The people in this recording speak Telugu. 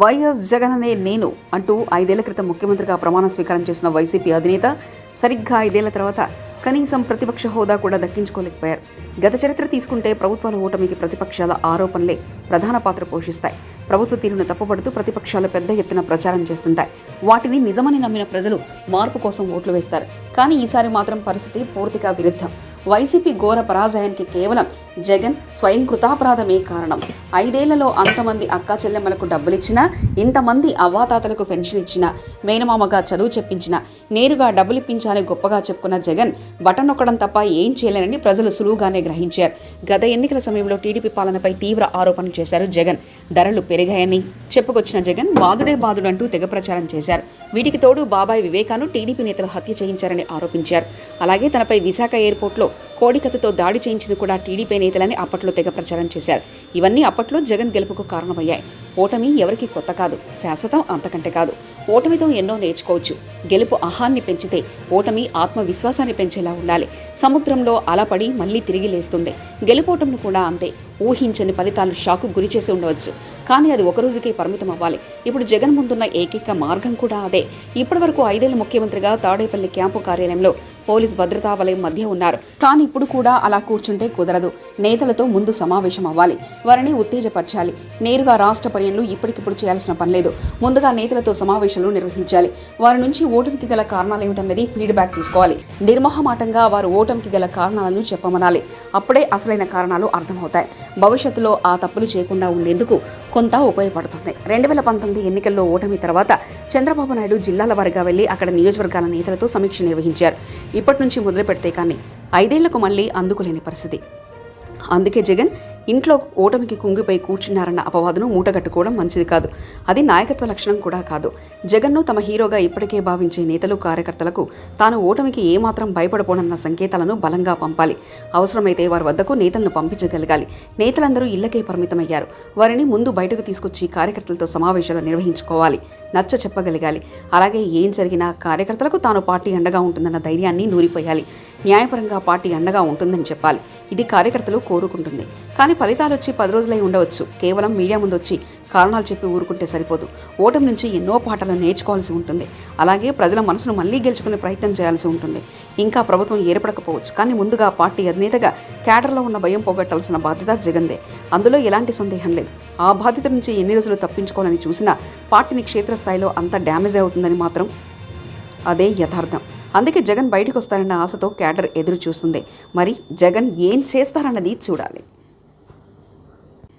వైఎస్ జగన్ అనే నేను అంటూ ఐదేళ్ళ క్రితం ముఖ్యమంత్రిగా ప్రమాణ స్వీకారం చేసిన వైసీపీ అధినేత సరిగ్గా ఐదేళ్ళ తర్వాత కనీసం ప్రతిపక్ష హోదా కూడా దక్కించుకోలేకపోయారు. గత చరిత్ర తీసుకుంటే ప్రభుత్వాల ఓటమికి ప్రతిపక్షాల ఆరోపణలే ప్రధాన పాత్ర పోషిస్తాయి. ప్రభుత్వ తీరును తప్పుపడుతూ ప్రతిపక్షాలు పెద్ద ఎత్తున ప్రచారం చేస్తుంటాయి. వాటిని నిజమని నమ్మిన ప్రజలు మార్పు కోసం ఓట్లు వేస్తారు. కానీ ఈసారి మాత్రం పరిస్థితి పూర్తిగా విరుద్ధం. వైసీపీ ఘోర పరాజయానికి కేవలం జగన్ స్వయం కృతాపరాధమే కారణం. ఐదేళ్ళలో అంతమంది అక్కా చెల్లెమ్మలకు డబ్బులిచ్చినా ఇంతమంది అవ్వాతాతలకు పెన్షన్ ఇచ్చినా మేనమామగా చదువు చెప్పించినా నేరుగా డబ్బులు ఇప్పించాలని గొప్పగా చెప్పుకున్న జగన్ బటన్ నొక్కడం తప్ప ఏం చేయలేనని ప్రజలు సులువుగానే గ్రహించారు. గత ఎన్నికల సమయంలో టీడీపీ పాలనపై తీవ్ర ఆరోపణలు చేశారు జగన్. ధరలు పెరిగాయని చెప్పుకొచ్చిన జగన్ బాదుడే బాదుడు అంటూ తెగ ప్రచారం చేశారు. వీటికి తోడు బాబాయ్ వివేకాను టీడీపీ నేతలు హత్య చేయించారని ఆరోపించారు. అలాగే తనపై విశాఖ ఎయిర్పోర్ట్లో కోడికత్తుతో దాడి చేయించింది కూడా టీడీపీ నేతలని అప్పట్లో తెగ ప్రచారం చేశారు. ఇవన్నీ అప్పట్లో జగన్ గెలుపుకు కారణమయ్యాయి. ఓటమి ఎవరికి కొత్త కాదు శాశ్వతం అంతకంటే కాదు. ఓటమితో ఎన్నో నేర్చుకోవచ్చు. గెలుపు అహాన్ని పెంచితే ఓటమి ఆత్మవిశ్వాసాన్ని పెంచేలా ఉండాలి. సముద్రంలో అలపడి మళ్ళీ తిరిగి లేస్తుంది. గెలుపోటమును కూడా అంతే. ఊహించని ఫలితాలు షాకు గురి చేసి ఉండవచ్చు. కానీ అది ఒక రోజుకే పరిమితం అవ్వాలి. ఇప్పుడు జగన్ ముందున్న ఏకైక మార్గం కూడా అదే. ఇప్పటివరకు ఐదేళ్ళ ముఖ్యమంత్రిగా తాడేపల్లి క్యాంపు కార్యాలయంలో పోలీస్ భద్రతా వలయం మధ్య ఉన్నారు. కానీ ఇప్పుడు కూడా అలా కూర్చుంటే కుదరదు. నేతలతో ముందు సమావేశం అవ్వాలి. వారిని ఉత్తేజపరచాలి. నేరుగా రాష్ట్ర పర్యటనలు ఇప్పటికిప్పుడు చేయాల్సిన పని లేదు. ముందుగా నేతలతో సమావేశాలు నిర్వహించాలి. వారి నుంచి ఓటమికి గల కారణాలు ఏమిటన్నది ఫీడ్బ్యాక్ తీసుకోవాలి. నిర్మోహమాటంగా వారు ఓటమికి గల కారణాలను చెప్పమనాలి. అప్పుడే అసలైన కారణాలు అర్థమవుతాయి. భవిష్యత్తులో ఆ తప్పులు చేయకుండా ఉండేందుకు కొంత ఉపయోగపడుతుంది. రెండు వేల పంతొమ్మిది ఎన్నికల్లో ఓటమి తర్వాత చంద్రబాబు నాయుడు జిల్లాల వారిగా వెళ్ళి అక్కడ నియోజకవర్గాల నేతలతో సమీక్ష నిర్వహించారు. ఇప్పటి నుంచి మొదలు పెడితే కానీ ఐదేళ్ళకు మళ్ళీ అందుకోలేని పరిస్థితి. అందుకే జగన్ ఇంట్లో ఓటమికి కుంగిపోయి కూర్చున్నారన్న అపవాదును మూటగట్టుకోవడం మంచిది కాదు. అది నాయకత్వ లక్షణం కూడా కాదు. జగన్ను తమ హీరోగా ఇప్పటికే భావించే నేతలు కార్యకర్తలకు తాను ఓటమికి ఏమాత్రం భయపడపోనన్న సంకేతాలను బలంగా పంపాలి. అవసరమైతే వారి వద్దకు నేతలను పంపించగలగాలి. నేతలందరూ ఇళ్ళకే పరిమితమయ్యారు. వారిని ముందు బయటకు తీసుకొచ్చి కార్యకర్తలతో సమావేశాలు నిర్వహించుకోవాలి. నచ్చ చెప్పగలగాలి. అలాగే ఏం జరిగినా కార్యకర్తలకు తాను పార్టీ అండగా ఉంటుందన్న ధైర్యాన్ని నూరిపోయాలి. న్యాయపరంగా పార్టీ అండగా ఉంటుందని చెప్పాలి. ఇది కార్యకర్తలు కోరుకుంటుంది. కానీ ఫలితాలు వచ్చి పది రోజులై ఉండవచ్చు. కేవలం మీడియా ముందు వచ్చి కారణాలు చెప్పి ఊరుకుంటే సరిపోదు. ఓటమి నుంచి ఎన్నో పాఠాలు నేర్చుకోవాల్సి ఉంటుంది. అలాగే ప్రజల మనసును మళ్ళీ గెలుచుకునే ప్రయత్నం చేయాల్సి ఉంటుంది. ఇంకా ప్రభుత్వం ఏర్పడకపోవచ్చు. కానీ ముందుగా పార్టీ అధినేతగా క్యాడర్లో ఉన్న భయం పోగొట్టాల్సిన బాధ్యత జగన్దే అందులో ఎలాంటి సందేహం లేదు. ఆ బాధ్యత నుంచి ఎన్ని రోజులు తప్పించుకోవాలని చూసినా పార్టీని క్షేత్రస్థాయిలో అంత డ్యామేజ్ అవుతుందని మాత్రం అదే యథార్థం. అందుకే జగన్ బయటకు వస్తారన్న ఆశతో క్యాడర్ ఎదురు చూస్తుంది మరి జగన్ ఏం చేస్తారన్నది చూడాలి.